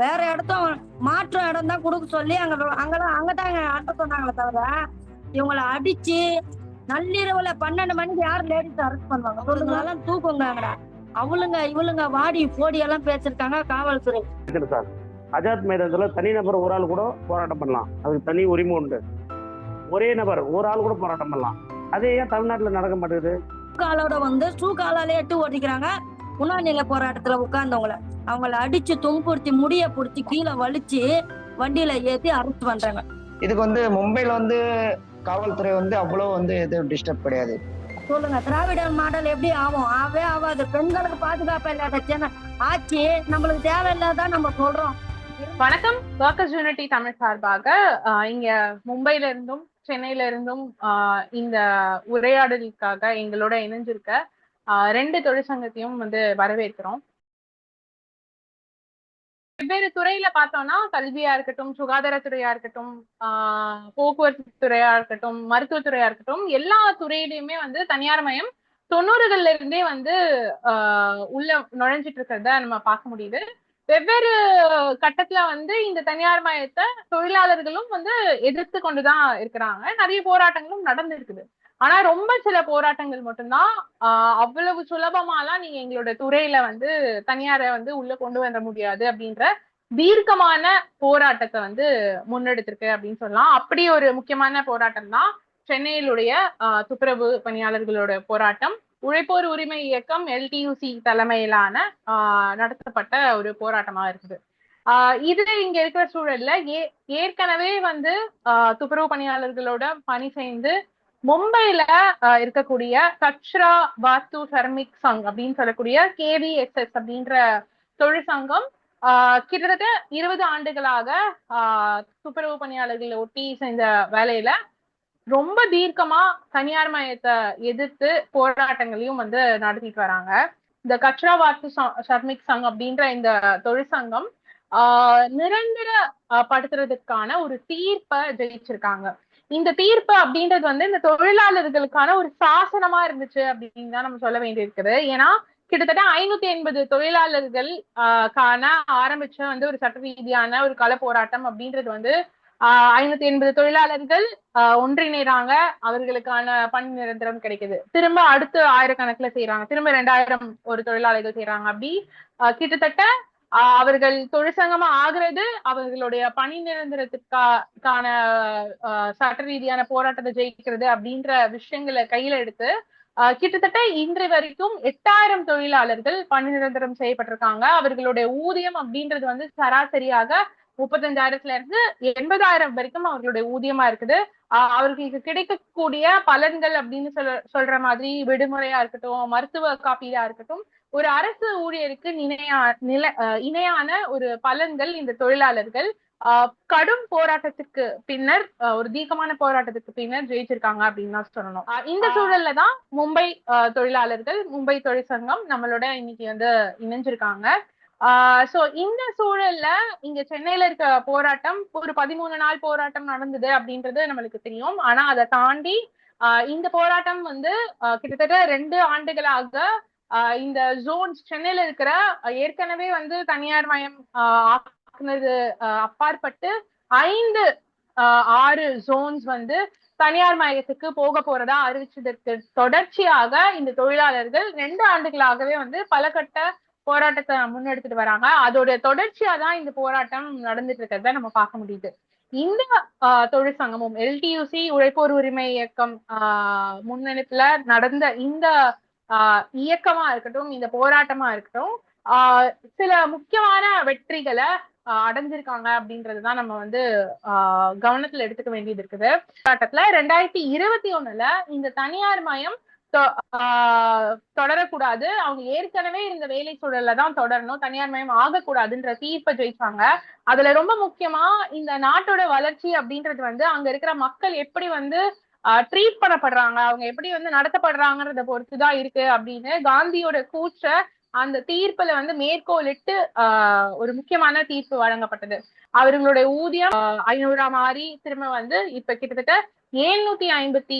வேற இடத்த மாற்றம் இடம் தான் கொடுக்க சொல்லி அங்க அங்கதான் அங்கதாங்க ஆட்ட சொன்னாங்களே தவிர இவங்களை அடிச்சு நள்ளிரவுல பன்னெண்டு மணிக்கு யார் லேடிஸ் அரெஸ்ட் பண்ணுவாங்க? சொல்லுங்க தூக்குங்காங்கடா. அவளுங்க இவளுங்க வாடி போடி எல்லாம் பேசிருக்காங்க காவல்துறை. சார் அஜாத் மைதானத்தில் தனிநபர் ஒரு ஆள் கூட போராட்டம் பண்ணலாம். அதுக்கு தனி உரிமை உண்டு. ஒரே நபர் ஒரு ஆள் கூட போராட்டம் பண்ணலாம். அதே ஏன் தமிழ்நாட்டில் நடக்க மாட்டேங்குது? காலோட வந்து ஷூ காலாலே எட்டு ஓட்டிக்கிறாங்க. உண்ணாநிலை போராட்டத்துல உட்கார்ந்தவங்கள அவங்கள அடிச்சு துன்புறுத்தி முடிய புடிச்சு கீழே வலிச்சு வண்டியில ஏத்தி அரெஸ்ட் பண்றாங்க. இதுக்கு வந்து மும்பைல வந்து காவல்துறை வந்து அவ்வளவு வந்து எதுவும் டிஸ்டர்ப் கிடையாது. சொல்லுங்க திராவிடர் மாடல் எப்படி ஆகும்? ஆவே ஆகாது பெண்களுக்கு பாதுகாப்பு இல்லாத ஆட்சி நம்மளுக்கு தேவையில்லாதான் நம்ம சொல்றோம். வணக்கம். ஒர்க்கர்ஸ் யூனிட்டி தமிழ் சார்பாக இங்க மும்பையில இருந்தும் சென்னையில இருந்தும் இந்த உரையாடலுக்காக எங்களோட இணைஞ்சிருக்க ரெண்டு தொழிற்சங்கத்தையும் வந்து வரவேற்கிறோம். வெவ்வேறு துறையில பார்த்தோம்னா கல்வியா இருக்கட்டும் சுகாதாரத்துறையா இருக்கட்டும் ஆஹ் போக்குவரத்து துறையா இருக்கட்டும் மருத்துவத்துறையா இருக்கட்டும் எல்லா துறையிலயுமே வந்து தனியார் மயம் தொண்ணூறுகள்ல இருந்தே வந்து ஆஹ் உள்ள நுழைஞ்சிட்டு இருக்கிறத நம்ம பார்க்க முடியுது. வெவ்வேறு கட்டத்துல வந்து இந்த தனியார் மயத்தை தொழிலாளர்களும் வந்து எதிர்த்து கொண்டுதான் இருக்கிறாங்க. நிறைய போராட்டங்களும் நடந்திருக்குது. ஆனா ரொம்ப சில போராட்டங்கள் மட்டும்தான் ஆஹ் அவ்வளவு சுலபமாலாம் நீங்க எங்களோட துறையில வந்து தனியாரை வந்து உள்ள கொண்டு வர முடியாது அப்படின்ற தீர்க்கமான போராட்டத்தை வந்து முன்னெடுத்திருக்கு அப்படின்னு சொல்லலாம். அப்படி ஒரு முக்கியமான போராட்டம் தான் சென்னையிலுடைய ஆஹ் துப்புரவு பணியாளர்களோட போராட்டம். உழைப்போர் உரிமை இயக்கம் எல்டியூசி தலைமையிலான ஆஹ் நடத்தப்பட்ட ஒரு போராட்டமா இருக்குது. ஆஹ் இது இங்க இருக்கிற சூழல்ல ஏ ஏற்கனவே வந்து ஆஹ் துப்புரவு பணியாளர்களோட பணி செய்து மும்பைல ஆஹ் இருக்கக்கூடிய கச்ரா வாஸ்து ஷர்மிக் சங் அப்படின்னு சொல்லக்கூடிய கேவிஎஸ்எஸ் அப்படின்ற தொழிற்சங்கம் ஆஹ் கிட்டத்தட்ட இருபது ஆண்டுகளாக ஆஹ் துப்புரவு பணியாளர்களை ஒட்டி செஞ்ச வேலையில ரொம்ப தீர்க்கமா தனியார் மயத்தை எதிர்த்து போராட்டங்களையும் வந்து நடத்திட்டு வராங்க. இந்த கச்ரா வாத்து ஷர்மிக் சங் அப்படின்ற இந்த தொழிற்சங்கம் ஆஹ் நிரந்தர ஆஹ் படுத்துறதுக்கான ஒரு தீர்ப்பை ஜெயிச்சிருக்காங்க. இந்த தீர்ப்பு அப்படின்றது வந்து இந்த தொழிலாளர்களுக்கான ஒரு சாசனமா இருந்துச்சு அப்படின்னு தான் நம்ம சொல்ல வேண்டியிருக்குது. ஏன்னா கிட்டத்தட்ட ஐநூத்தி எண்பது தொழிலாளர்கள் ஆஹ் காண ஆரம்பிச்ச வந்து ஒரு சட்ட ரீதியான ஒரு கள போராட்டம் அப்படின்றது வந்து ஆஹ் ஐநூத்தி எண்பது தொழிலாளர்கள் ஆஹ் ஒன்றிணைறாங்க. அவர்களுக்கான பணி நிரந்தரம் கிடைக்குது. திரும்ப அடுத்து ஆயிரக்கணக்குல செய்யறாங்க திரும்ப ரெண்டாயிரம் ஒரு தொழிலாளர்கள் செய்யறாங்க அப்படி. ஆஹ் கிட்டத்தட்ட அவர்கள் தொழிற்சங்கமா ஆகிறது அவர்களுடைய பணி நிரந்தரத்திற்கான ஆஹ் சட்ட ரீதியான போராட்டத்தை ஜெயிக்கிறது அப்படின்ற விஷயங்களை கையில எடுத்து கிட்டத்தட்ட இன்று வரைக்கும் எட்டாயிரம் தொழிலாளர்கள் பணி நிரந்தரம் செய்யப்பட்டிருக்காங்க. அவர்களுடைய ஊதியம் அப்படின்றது வந்து சராசரியாக முப்பத்தஞ்சாயிரத்துல இருந்து எண்பதாயிரம் வரைக்கும் அவர்களுடைய ஊதியமா இருக்குது. ஆஹ் அவர்களுக்கு கிடைக்கக்கூடிய பலன்கள் அப்படின்னு சொல்ல சொல்ற மாதிரி விடுமுறையா இருக்கட்டும் மருத்துவ காப்பீடா இருக்கட்டும் ஒரு அரசு ஊழியருக்கு இணையா நில இணையான ஒரு பலன்கள் இந்த தொழிலாளர்கள் கடும் போராட்டத்துக்கு பின்னர் ஒரு தீர்க்கமான போராட்டத்துக்கு பின்னர் ஜெயிச்சிருக்காங்க அப்படின்னு தான் சொல்லணும். இந்த சூழல்ல தான் மும்பை தொழிலாளர்கள் மும்பை தொழிற்சங்கம் நம்மளோட இன்னைக்கு வந்து இணைஞ்சிருக்காங்க. ஆஹ் சோ இந்த சூழல்ல இங்க சென்னையில இருக்க போராட்டம் ஒரு பதிமூணு நாள் போராட்டம் நடந்தது அப்படின்றது நம்மளுக்கு தெரியும். ஆனா அதை தாண்டி இந்த போராட்டம் வந்து கிட்டத்தட்ட ரெண்டு ஆண்டுகளாக இந்த ஜோன்ஸ் சென்னையில இருக்கிற ஏற்கனவே வந்து தனியார் மயம் ஆஹ் ஆக்குனது அப்பாற்பட்டு ஐந்து ஆஹ் ஆறு ஜோன்ஸ் வந்து தனியார் மயத்துக்கு போக போறதா அறிவிச்சதற்கு தொடர்ச்சியாக இந்த தொழிலாளர்கள் ரெண்டு ஆண்டுகளாகவே வந்து பல கட்ட போராட்டத்தை முன்னெடுத்துட்டு வராங்க. அதோட தொடர்ச்சியா தான் இந்த போராட்டம் நடந்துட்டு இருக்கிறத நம்ம பார்க்க முடியுது. இந்த ஆஹ் தொழிற்சங்கமும் எல்டியூசி உழைப்போர் உரிமை இயக்கம் ஆஹ் முன்னெடுப்புல நடந்த இந்த ஆஹ் இயக்கமா இருக்கட்டும் இந்த போராட்டமா இருக்கட்டும் ஆஹ் சில முக்கியமான வெற்றிகளை ஆஹ் அடைஞ்சிருக்காங்க அப்படின்றதுதான் நம்ம வந்து ஆஹ் கவனத்துல எடுத்துக்க வேண்டியது இருக்குது. போராட்டத்துல ரெண்டாயிரத்தி இருபத்தி ஒண்ணுல இந்த தனியார் மயம் தொடரக்கூடாது. அவங்க ஏற்கனவே இந்த வேலை சூழல்ல தான் தொடரணும். தனியார் மயம் ஆகக்கூடாதுன்ற தீர்ப்பை ஜெயிச்சாங்க. அதுல ரொம்ப முக்கியமா இந்த நாட்டோட வளர்ச்சி அப்படின்றது வந்து அங்க இருக்கிற மக்கள் எப்படி வந்து ட்ரீட் பண்ணப்படுறாங்க. அவங்க எப்படி வந்து நடத்தப்படுறாங்கறத பொறுத்துதான் இருக்கு அப்படின்னு காந்தியோட கூச்ச அந்த தீர்ப்புல வந்து மேற்கோளிட்டு ஆஹ் ஒரு முக்கியமான தீர்ப்பு வழங்கப்பட்டது. அவர்களுடைய ஊதியம் ஐநூறா மாறி திரும்ப வந்து இப்ப கிட்டத்தட்ட ஏழ்நூத்தி ஐம்பத்தி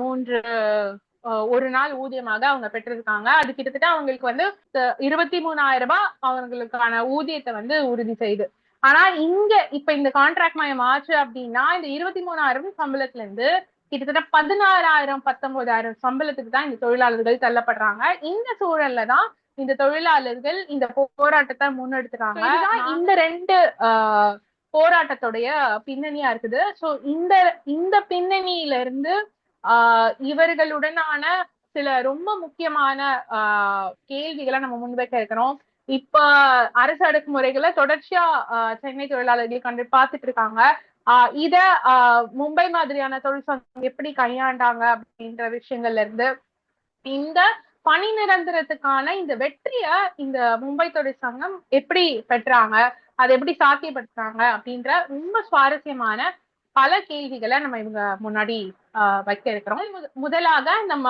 மூன்று ஒரு நாள் ஊதியமாக அவங்க பெற்றிருக்காங்க. அது கிட்டத்தட்ட அவங்களுக்கு வந்து இருபத்தி மூணாயிரம் ரூபாய் அவங்களுக்கான ஊதியத்தை வந்து உறுதி செய்து. ஆனா இங்க இப்ப இந்த கான்ட்ராக்ட் மயம் ஆச்சு அப்படின்னா இந்த இருபத்தி மூணாயிரம் சம்பளத்துல இருந்து கிட்டத்தட்ட பதினாறாயிரம் பத்தொன்பதாயிரம் சம்பளத்துக்கு தான் இந்த தொழிலாளர்கள் தள்ளப்படுறாங்க. இந்த சூழல்ல தான் இந்த தொழிலாளர்கள் இந்த போராட்டத்தை முன்னெடுத்துறாங்க இதுதான் இந்த ரெண்டு ஆஹ், போராட்டத்துடைய பின்னணியா இருக்குது. சோ இந்த இந்த பின்னணியில இருந்து ஆஹ், இவர்களுடனான சில ரொம்ப முக்கியமான ஆஹ், கேள்விகளை நம்ம முன்வைக்க இருக்கிறோம். இப்ப அரசு அடக்குமுறைகளை தொடர்ச்சியா ஆஹ், சென்னை தொழிலாளர்கள் கண்டு பார்த்துட்டு இருக்காங்க. இத ஆஹ் மும்பை மாதிரியான தொழிற்சங்கம் எப்படி கையாண்டாங்க அப்படின்ற விஷயங்கள்ல இருந்து இந்த பணி நிரந்தரத்துக்கான இந்த வெற்றிய இந்த மும்பை தொழிற்சங்கம் எப்படி பெற்றாங்க அதை எப்படி சாத்தியப்படுத்துறாங்க அப்படின்ற ரொம்ப சுவாரஸ்யமான பல கேள்விகளை நம்ம இவங்க முன்னாடி வைக்க இருக்கிறோம். முதலாக நம்ம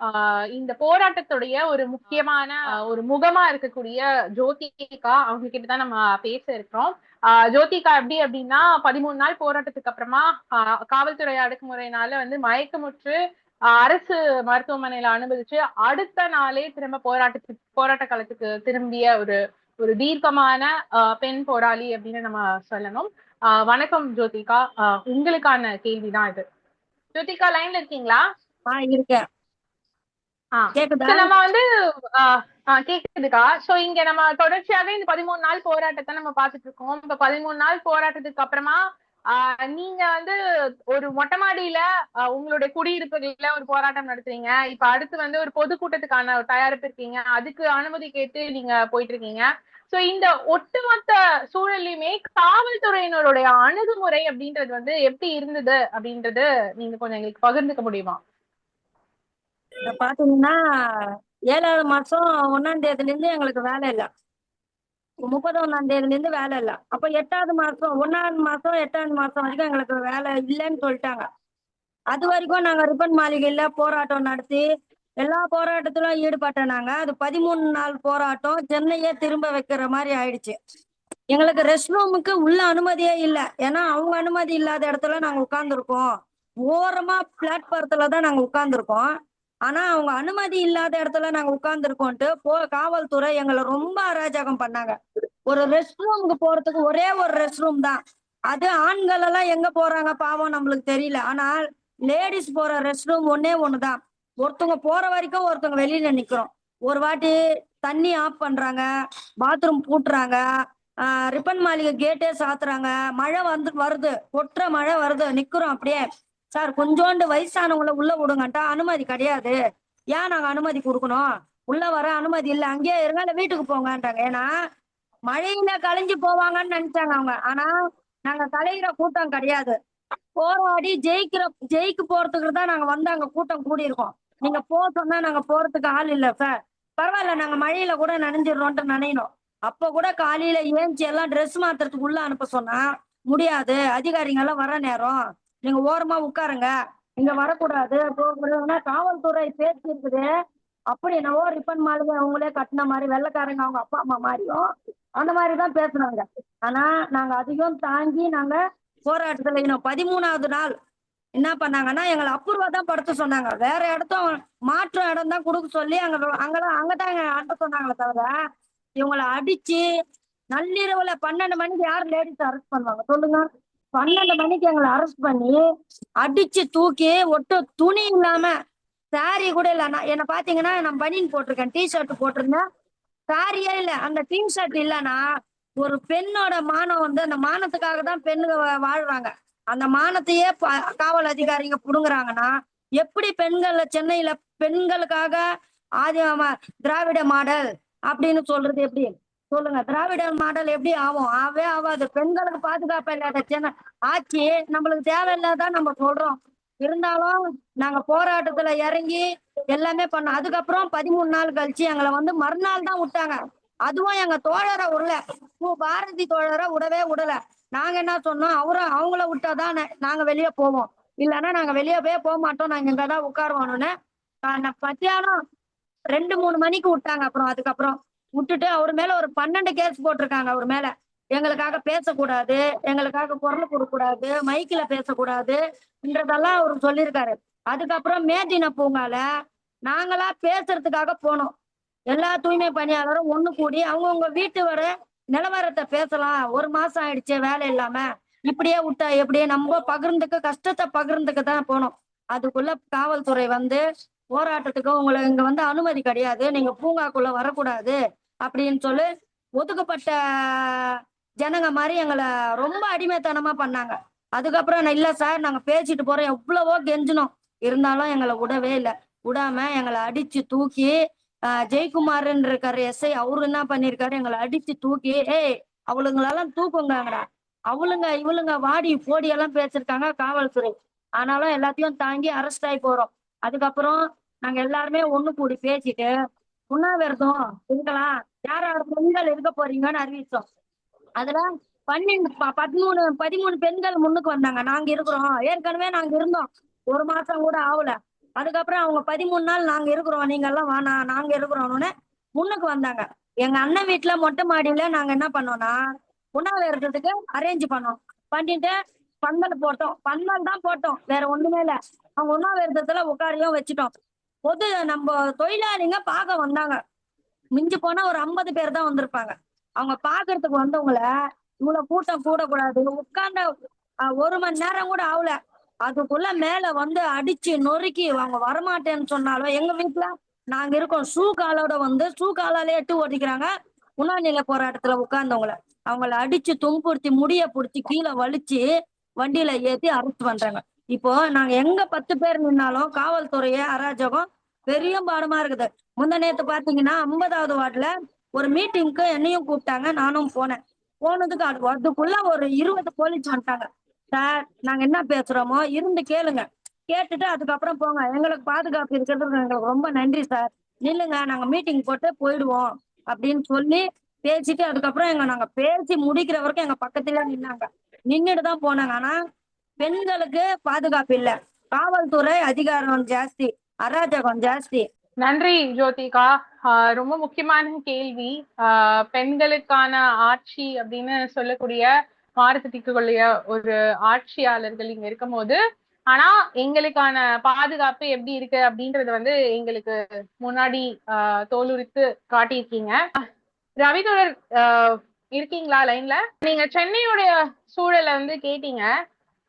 ஆஹ் இந்த போராட்டத்துடைய ஒரு முக்கியமான ஒரு முகமா இருக்கக்கூடிய ஜோதிகா அவங்க கிட்ட தான் நம்ம பேச இருக்கிறோம். ஆஹ் ஜோதிகா எப்படி அப்படின்னா பதிமூணு நாள் போராட்டத்துக்கு அப்புறமா ஆஹ் காவல்துறை அடக்குமுறையினால வந்து மயக்கமுற்று ஆஹ் அரசு மருத்துவமனையில அனுமதிச்சு அடுத்த நாளே திரும்ப போராட்டத்துக்கு போராட்ட காலத்துக்கு திரும்பிய ஒரு ஒரு தீர்க்கமான ஆஹ் பெண் போராளி அப்படின்னு நம்ம சொல்லணும். ஆஹ் வணக்கம் ஜோதிகா. ஆஹ் உங்களுக்கான கேள்விதான் இது. ஜோதிகா லைன்ல இருக்கீங்களா? ஆ இருக்கேன். நம்ம வந்து கேக்குதுக்கா? சோ இங்க நம்ம தொடர்ச்சியாக இந்த பதிமூணு நாள் போராட்டத்தை நம்ம பாத்துட்டு இருக்கோம். இப்ப பதிமூணு நாள் போராட்டத்துக்கு அப்புறமா நீங்க வந்து ஒரு மொட்டை மாடியில உங்களுடைய குடியிருப்புகள்ல ஒரு போராட்டம் நடத்துறீங்க. இப்ப அடுத்து வந்து ஒரு பொதுக்கூட்டத்துக்கான ஒரு தயாரிப்பு இருக்கீங்க. அதுக்கு அனுமதி கேட்டு நீங்க போயிட்டு இருக்கீங்க சோ இந்த ஒட்டுமொத்த சூழலையுமே காவல்துறையினருடைய அணுகுமுறை அப்படின்றது வந்து எப்படி இருந்தது அப்படின்றது நீங்க கொஞ்சம் எங்களுக்கு பகிர்ந்துக்க முடியுமா? பாத்தீங்கன்னா ஏழாவது மாசம் ஒன்னாம் தேதியில இருந்து எங்களுக்கு வேலை இல்ல. முப்பதாம் தேதியில இருந்து வேலை இல்ல. அப்ப எட்டாவது மாசம் ஒன்னாவது மாசம் எட்டாவது மாசம் வரைக்கும் எங்களுக்கு வேலை இல்லைன்னு சொல்லிட்டாங்க. அது வரைக்கும் நாங்க ரிப்பன் மாளிகையில போராட்டம் நடத்தி எல்லா போராட்டத்திலும் ஈடுபட்டோம் நாங்க. அது பதிமூணு நாள் போராட்டம். சென்னையே திரும்ப வைக்கிற மாதிரி ஆயிடுச்சு. எங்களுக்கு ரெஸ்ட் ரூமுக்கு உள்ள அனுமதியே இல்லை. ஏன்னா அவங்க அனுமதி இல்லாத இடத்துல நாங்க உட்கார்ந்துருக்கோம். ஓரமா பிளாட்பாரத்துல தான் நாங்க உட்கார்ந்துருக்கோம். ஆனா அவங்க அனுமதி இல்லாத இடத்துல நாங்க உட்கார்ந்துருக்கோம்ட்டு போ காவல்துறை எங்களை ரொம்ப அராஜகம் பண்ணாங்க. ஒரு ரெஸ்ட் ரூமுக்கு போறதுக்கு ஒரே ஒரு ரெஸ்ட் ரூம் தான். அது ஆண்கள் எல்லாம் எங்க போறாங்க பாவம் நம்மளுக்கு தெரியல. ஆனால் லேடிஸ் போற ரெஸ்ட் ரூம் ஒன்னே ஒண்ணுதான் ஒருத்தவங்க போற வரைக்கும் ஒருத்தவங்க வெளியில நிக்கிறோம். ஒரு வாட்டி தண்ணி ஆஃப் பண்றாங்க பாத்ரூம் பூட்டுறாங்க ரிப்பன் மாளிகை கேட்டே சாத்துறாங்க. மழை வந்து வருது. கொட்டுற மழை வருது. நிக்கிறோம் அப்படியே. சார் கொஞ்சோண்டு வயசானவங்கள உள்ள விடுங்கட்டா அனுமதி கிடையாது. ஏன் நாங்க அனுமதி கொடுக்கணும்? உள்ள வர அனுமதி இல்ல அங்கேயே இருங்க இல்ல வீட்டுக்கு போங்கன்றாங்க ஏன்னா மழையில கலைஞ்சு போவாங்கன்னு நினைச்சாங்க அவங்க. ஆனா நாங்க கலைகிற கூட்டம் கிடையாது. போராடி ஜெயிக்கிற ஜெயிக்கு போறதுக்கு தான் நாங்க வந்து அங்க கூட்டம் கூடி இருக்கோம் நீங்க போக சொன்னா நாங்க போறதுக்கு ஆள் இல்ல சார் பரவாயில்ல நாங்க மழையில கூட நனைஞ்சிடறோம்ட்டு நினைனோம் அப்ப கூட காலையில ஏஞ்சி எல்லாம் ட்ரெஸ் மாத்துறதுக்கு உள்ள அனுப்ப சொன்னா முடியாது. அதிகாரிங்க எல்லாம் வர நேரம். நீங்க ஓரமா உட்காருங்க. இங்க வரக்கூடாது. போகக்கூடாதுன்னா காவல்துறை பேச்சு இருக்குது. அப்படி என்னவோ ரிப்பன் மாளிகை அவங்களே கட்டின மாதிரி வெள்ளைக்காரங்க அவங்க அப்பா அம்மா மாதிரியும் அந்த மாதிரிதான் பேசுனாங்க ஆனா நாங்க அதிகம் தாங்கி நாங்க போராட்டத்துல இன்னும் பதிமூணாவது நாள் என்ன பண்ணாங்கன்னா எங்களை அப்புறவா தான் படுத்த சொன்னாங்க. வேற இடத்தும் மாற்று இடம் தான் கொடுக்க சொல்லி அங்க அங்கதான் அங்கதான் எங்க அனுப்ப சொன்னாங்களே தவிர இவங்களை அடிச்சு நள்ளிரவுல பன்னெண்டு மணிக்கு யார் லேடிஸ் அரெஸ்ட் பண்ணுவாங்க? சொல்லுங்க. பன்னெண்டு மணிக்கு எங்களை அரெஸ்ட் பண்ணி அடிச்சு தூக்கி ஒட்டு துணி இல்லாம சாரி கூட இல்ல. நான் என்ன பாத்தீங்கன்னா நான் பனியன் போட்டிருக்கேன் டி ஷர்ட் போட்டிருந்தேன். சாரியே இல்ல. அந்த டி ஷர்ட் இல்லைன்னா ஒரு பெண்ணோட மானம் வந்து அந்த மானத்துக்காக தான் பெண்ணுங்க வாழ்றாங்க. அந்த மானத்தையே காவல் அதிகாரிங்க புடுங்குறாங்கன்னா எப்படி பெண்கள் சென்னையில பெண்களுக்காக ஆதி திராவிட மாடல் அப்படின்னு சொல்றது எப்படி? சொல்லுங்க. திராவிட மாடல் எப்படி ஆகும்? ஆவே ஆகாது. பெண்களுக்கு பாதுகாப்பு இல்லாத சென்னை ஆட்சி நம்மளுக்கு தேவையில்லாதான் நம்ம சொல்றோம். இருந்தாலும் நாங்க போராட்டத்துல இறங்கி எல்லாமே பண்ணோம். அதுக்கப்புறம் பதிமூணு நாள் கழிச்சு எங்களை வந்து மறுநாள் தான் விட்டாங்க. அதுவும் எங்க தோழரை விடல பூ பாரதி தோழரை விடவே விடல. நாங்க என்ன சொன்னோம்? அவரும் அவங்கள விட்டாதான் நாங்க வெளியே போவோம். இல்லைன்னா நாங்க வெளியே போய் போக மாட்டோம். நாங்க இங்கதான் உட்காருவோம்னு. மத்தியானம் ரெண்டு மூணு மணிக்கு விட்டாங்க. அப்புறம் அதுக்கப்புறம் விட்டுட்டு அவர் மேல ஒரு பன்னெண்டு கேஸ் போட்டிருக்காங்க அவர் மேல. எங்களுக்காக பேசக்கூடாது எங்களுக்காக குரல் கொடுக்கூடாது மைக்கில பேசக்கூடாதுன்றதெல்லாம் அவர் சொல்லியிருக்காரு. அதுக்கப்புறம் மேதின பூங்கால நாங்களா பேசுறதுக்காக போனோம். எல்லா தூய்மை பணியாளரும் ஒண்ணு கூடி அவங்கவுங்க வீட்டு வர நிலவரத்தை பேசலாம். ஒரு மாசம் ஆயிடுச்சு வேலை இல்லாம. இப்படியே விட்டா எப்படியே நம்ம பகிர்ந்துக்க கஷ்டத்தை பகிர்ந்துக்க தான் போனோம். அதுக்குள்ள காவல்துறை வந்து போராட்டத்துக்கு உங்களை இங்க வந்து அனுமதி கிடையாது. நீங்க பூங்காக்குள்ள வரக்கூடாது. அப்படின்னு சொல்லி ஒதுக்கப்பட்ட ஜனங்க மாதிரி எங்களை ரொம்ப அடிமைத்தனமா பண்ணாங்க. அதுக்கப்புறம் நான் இல்லை சார் நாங்கள் பேசிட்டு போறோம். எவ்வளவோ கெஞ்சினோம். இருந்தாலும் எங்களை விடவே இல்லை. விடாம எங்களை அடிச்சு தூக்கி ஆஹ் ஜெயக்குமார்ன்னு இருக்காரு எஸ்ஐ அவரு என்ன பண்ணிருக்காரு? எங்களை அடிச்சு தூக்கி ஏய் அவளுங்களெல்லாம் தூக்குங்கடா அவளுங்க இவளுங்க வாடி போடி எல்லாம் பேசிருக்காங்க காவல்துறை. ஆனாலும் எல்லாத்தையும் தாங்கி அரெஸ்ட் ஆகி போறோம். அதுக்கப்புறம் நாங்க எல்லாருமே ஒண்ணு கூடி பேசிட்டு உண்ணாவிரதம் இருக்கலாம். யார் யார் பெண்கள் இருக்க போறீங்கன்னு அறிவிச்சோம். அதுல பன்னெண்டு பதிமூணு பதிமூணு பெண்கள் முன்னுக்கு வந்தாங்க. நாங்க இருக்கிறோம். ஏற்கனவே நாங்க இருந்தோம். ஒரு மாசம் கூட ஆகல. அதுக்கப்புறம் அவங்க பதிமூணு நாள் நாங்க இருக்கிறோம். நீங்க எல்லாம் வானா நாங்க இருக்கிறோம்னு முன்னுக்கு வந்தாங்க. எங்க அண்ணன் வீட்டுல மொட்டை மாடியில நாங்க என்ன பண்ணோம்னா உண்ணாவிரதத்துக்கு அரேஞ்ச் பண்ணோம். பண்ணிட்டு பந்தல் போட்டோம். பந்தல் தான் போட்டோம். வேற ஒண்ணுமே இல்ல. அவங்க உண்ணாவிரதத்துல உட்காரையும் வச்சுட்டோம். பொது நம்ம தொழிலாளிங்க பார்க்க வந்தாங்க. மிஞ்சி போனா ஒரு ஐம்பது பேர் தான் வந்திருப்பாங்க. அவங்க பாக்குறதுக்கு வந்தவங்கள இவ்வளவு கூட்டம் கூடக்கூடாது. உட்கார்ந்த ஒரு மணி நேரம் கூட ஆகல அதுக்குள்ள மேல வந்து அடிச்சு நொறுக்கி அவங்க வரமாட்டேன்னு சொன்னாலும் எங்க வீட்டுல நாங்க இருக்கோம். ஷூ காலோட வந்து ஷூ காலாலே எட்டு ஓட்டிக்கிறாங்க. உண்ணாநிலை போராட்டத்துல உட்கார்ந்தவங்கள. அவங்கள அடிச்சு துன்புறுத்தி முடிய புடிச்சு கீழே வலிச்சு வண்டியில ஏத்தி அரெஸ்ட் பண்றாங்க. இப்போ நாங்க எங்க பத்து பேர் நின்னாலும் காவல்துறைய அராஜகம் பெரிய பாடமா இருக்குது. முந்த நேத்து பாத்தீங்கன்னா ஐம்பதாவது வார்டுல ஒரு மீட்டிங்க்கு என்னையும் கூப்பிட்டாங்க நானும் போனேன். போனதுக்கு அது அதுக்குள்ள ஒரு இருபது போலீஸ் வந்துட்டாங்க. சார் நாங்க என்ன பேசுறோமோ இருந்து கேளுங்க. கேட்டுட்டு அதுக்கப்புறம் போங்க. எங்களுக்கு பாதுகாப்பு இருக்கிறதுக்கு எங்களுக்கு ரொம்ப நன்றி சார். நில்லுங்க நாங்க மீட்டிங் போட்டு போயிடுவோம் அப்படின்னு சொல்லி பேசிட்டு அதுக்கப்புறம் எங்க நாங்க பேசி முடிக்கிற வரைக்கும் எங்க பக்கத்துல நின்னாங்க. நின்றுட்டு தான் போனாங்க. ஆனா பெண்களுக்கு பாதுகாப்பு இல்லை. காவல்துறை அதிகாரம் ஜாஸ்தி அராஜகம் ஜாஸ்தி. நன்றி ஜோதிகா. ரொம்ப முக்கியமான கேள்வி. பெண்களுக்கான ஆட்சி அப்படின்னு சொல்லக்கூடிய மாறுதட்டிக்கூடிய ஒரு ஆட்சியாளர்கள் இங்க இருக்கும்போது ஆனா எங்களுக்கான பாதுகாப்பு எப்படி இருக்கு அப்படின்றது வந்து எங்களுக்கு முன்னாடி ஆஹ் தோலுரித்து காட்டியிருக்கீங்க. ரவிதொடர் ஆஹ் இருக்கீங்களா லைன்ல நீங்க சென்னையுடைய சூழலை வந்து கேட்டீங்க.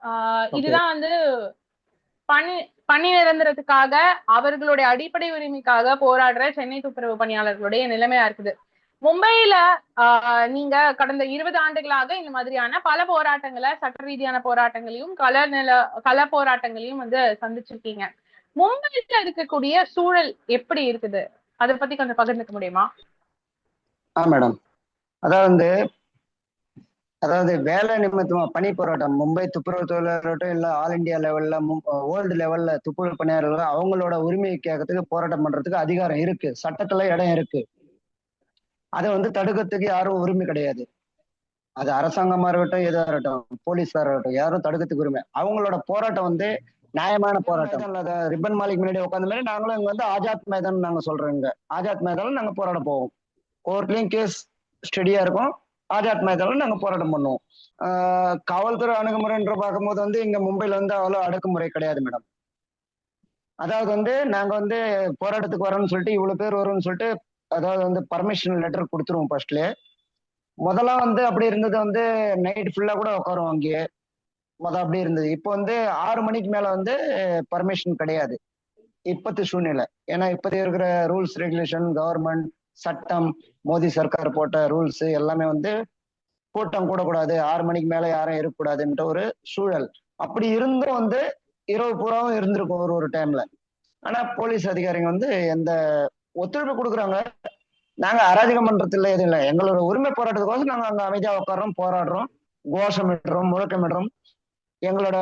ஆஹ் இதுதான் வந்து பணி பணி நிரந்தரத்துக்காக அவர்களுடைய அடிப்படை உரிமைக்காக போராடுற சென்னை துப்புரவு பணியாளர்களுடைய நிலைமையா இருக்குது. மும்பையில ஆஹ் நீங்க கடந்த இருபது ஆண்டுகளாக இந்த மாதிரியான பல போராட்டங்களை சட்ட ரீதியான போராட்டங்களையும் கல நில கல போராட்டங்களையும் வந்து சந்திச்சிருக்கீங்க. மும்பையில இருக்கக்கூடிய சூழல் எப்படி இருக்குது? அதை பத்தி கொஞ்சம் பகிர்ந்துக்க முடியுமா? ஆ மேடம். அதாவது அதாவது வேலை நிமித்தமா பணி போராட்டம் மும்பை துப்புரவு தொழிலாளர்களாகட்டும் இல்ல ஆல் இந்தியா லெவல்ல வேர்ல்டு லெவல்ல துப்புரவு பணியாளர்கள் அவங்களோட உரிமையை கேட்கறதுக்கு போராட்டம் பண்றதுக்கு அதிகாரம் இருக்கு. சட்டத்துல இடம் இருக்கு. அதை வந்து தடுக்கிறதுக்கு யாரும் உரிமை கிடையாது. அது அரசாங்கமா இருக்கட்டும் எதா இருக்கட்டும் போலீஸா இருக்கட்டும் யாரும் தடுக்கிறதுக்கு உரிமை. அவங்களோட போராட்டம் வந்து நியாயமான போராட்டம். ரிப்பன் மாலிக் முன்னாடி உட்காந்த மாதிரி நாங்களும் இங்க வந்து ஆஜாத் மைதான் நாங்க சொல்றோம் இங்க. ஆஜாத் மைதான்ல நாங்க போராட போவோம். கோர்ட்லயும் கேஸ் ஸ்டடியா இருக்கும். ஆஜாத் மைதான்ல நாங்க போராட்டம் பண்ணுவோம். காவல்துறை அணுகுமுறைன்ற பார்க்கும்போது வந்து இங்க மும்பைல வந்து அவ்வளவு அடக்குமுறை கிடையாது மேடம். அதாவது வந்து நாங்க வந்து போராட்டத்துக்கு வரோம்னு சொல்லிட்டு இவ்வளவு பேர் வரும்னு சொல்லிட்டு அதாவது வந்து பர்மிஷன் லெட்டர் கொடுத்துருவோம் ஃபர்ஸ்ட்ல முதல்ல வந்து அப்படி இருந்தது வந்து நைட் ஃபுல்லா கூட உட்காருவோம் அங்கேயே. முத அப்படி இருந்தது. இப்போ வந்து ஆறு மணிக்கு மேல வந்து பர்மிஷன் கிடையாது. இப்பத்து சூழ்நிலை. ஏன்னா இப்போதைய இருக்கிற ரூல்ஸ் ரெகுலேஷன் கவர்மெண்ட் சட்டம் மோடி சர்க்கார் போட்ட ரூல்ஸ் எல்லாமே வந்து கூட்டம் கூடக்கூடாது. ஆறு மணிக்கு மேல யாரும் இருக்கக்கூடாதுன்ற ஒரு சூழல். அப்படி இருந்தும் வந்து இரவு பூராவும் இருந்திருக்கும் ஒரு ஒரு டைம்ல ஆனா போலீஸ் அதிகாரிங்க வந்து எந்த ஒத்துழைப்பு கொடுக்குறாங்க? நாங்க அராஜகம் பண்றது எதுவும் இல்லை. எங்களோட உரிமை போராட்டத்துக்கோசம் நாங்க அங்க அமைதியா உட்காடுறோம் போராடுறோம் கோஷமிடுறோம் முழக்கமிடுறோம். எங்களோட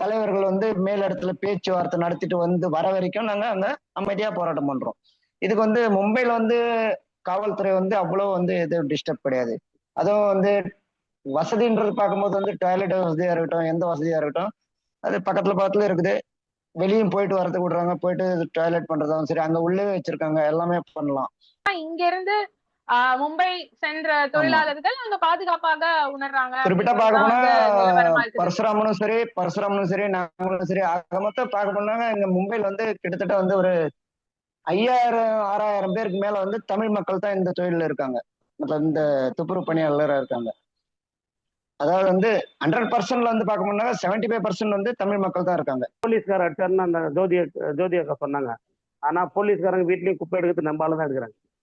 தலைவர்கள் வந்து மேலிடத்துல பேச்சுவார்த்தை நடத்திட்டு வந்து வர வரைக்கும் நாங்க அங்க அமைதியா போராட்டம் பண்றோம். இதுக்கு வந்து மும்பைல வந்து காவல்துறை வந்து அவ்வளவு வந்து எதுவும் டிஸ்டர்ப் கிடையாது. அதுவும் வந்து வசதின்றது பார்க்கும்போது வந்து டாய்லெட் வசதியா இருக்கட்டும் எந்த வசதியா இருக்கட்டும் அது பக்கத்துல பக்கத்துல இருக்குது. வெளியும் போயிட்டு வரதுக்கு விடுறாங்க போயிட்டு டாய்லெட் பண்றதாவும் சரி அங்க உள்ளே வச்சிருக்காங்க எல்லாமே பண்ணலாம். இங்க இருந்து மும்பை சென்ற தொழிலாளர்கள் அங்க பாதுகாப்பாக உணர்றாங்க. குறிப்பிட்டா பார்க்க போனா. பரசுராமனும் சரி பரசுராமனும் சரி நாங்களும் சரி ஆக மொத்தம் பார்க்க போனாங்க இங்க மும்பைல வந்து கிட்டத்தட்ட வந்து ஒரு ஐயாயிரம் ஆறாயிரம் பேருக்கு மேல வந்து தமிழ் மக்கள் தான் இந்த தொழில இருக்காங்க. மற்ற இந்த துப்புரவு பணியாளராக இருக்காங்க. அதாவது வந்து ஹண்ட்ரட் பர்சன்ட்ல வந்து பார்க்க போனாங்க செவன்டி ஃபைவ் பர்சன்ட் வந்து தமிழ் மக்கள் தான் இருக்காங்க. போலீஸ்கார அட்டர்னு அந்த ஜோதி அக்கா- ஜோதி அக்கா சொன்னாங்க. ஆனா போலீஸ்காரங்க வீட்லயும் குப்பை எடுக்கிறது நம்ம தான் எடுக்கிறாங்க.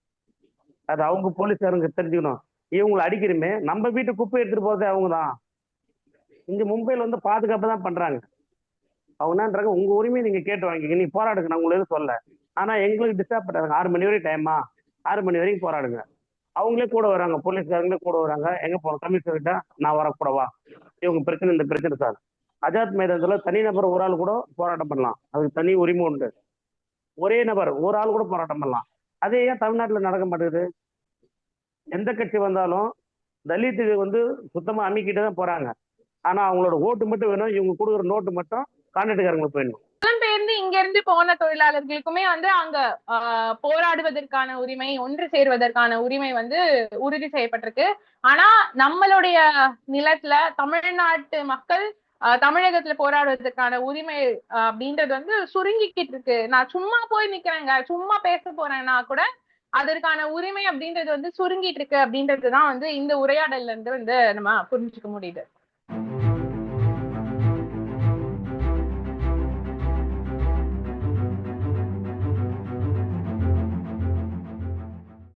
அது அவங்க போலீஸ்காரங்க தெரிஞ்சுக்கணும். இவங்களை அடிக்கிறமே நம்ம வீட்டு குப்பை எடுத்துட்டு போறதே அவங்க தான். இங்க மும்பையில வந்து பாதுகாப்பு தான் பண்றாங்க. அவங்க என்னன்றாங்க? உங்க உரிமையை நீங்க கேட்டு வாங்கிக்க நீ போராடுங்க. நான் உங்களுக்கு எதுவும் சொல்ல ஆனா எங்களுக்கு டிஸ்டர்ப் பண்றாங்க ஆறு மணி வரைக்கும் டைமா ஆறு மணி வரைக்கும் போராடுங்க. அவங்களே கூட வராங்க. போலீஸ்காரங்களே கூட வராங்க. எங்க போறோம் கமிஷனர் கிட்ட நான் வரக்கூடவா இவங்க பிரச்சனை இந்த பிரச்சனை சார். அஜாத் மைதானத்துல தனிநபர் ஒரு ஆள் கூட போராட்டம் பண்ணலாம். அதுக்கு தனி உரிமை உண்டு. ஒரே நபர் ஒரு ஆள் கூட போராட்டம் பண்ணலாம். அதே ஏன் தமிழ்நாட்டுல நடக்க மாட்டேங்குது? எந்த கட்சி வந்தாலும் தலித்துக்கு வந்து சுத்தமா அமைக்கிட்டு தான் போறாங்க. ஆனா அவங்களோட ஓட்டு மட்டும் வேணும். இவங்க கொடுக்குற நோட்டு மட்டும் கான்ட்ராக்டுக்காரங்களுக்கு போயிடணும். இங்க இருந்து போன தொழிலாளர்களுக்குமே வந்து அங்க போராடுவதற்கான உரிமை ஒன்று சேர்வதற்கான உரிமை வந்து உறுதி செய்யப்பட்டிருக்கு. ஆனா நம்மளுடைய நிலத்துல தமிழ்நாட்டு மக்கள் தமிழகத்துல போராடுவதற்கான உரிமை அப்படின்றது வந்து சுருங்கிக்கிட்டு இருக்கு. நான் சும்மா போய் நிக்கிறேங்க. சும்மா பேச போறேன்னா கூட அதற்கான உரிமை அப்படின்றது வந்து சுருங்கிட்டு இருக்கு அப்படின்றதுதான் வந்து இந்த உரையாடல்ல இருந்து வந்து நம்ம புரிஞ்சுக்க முடியுது.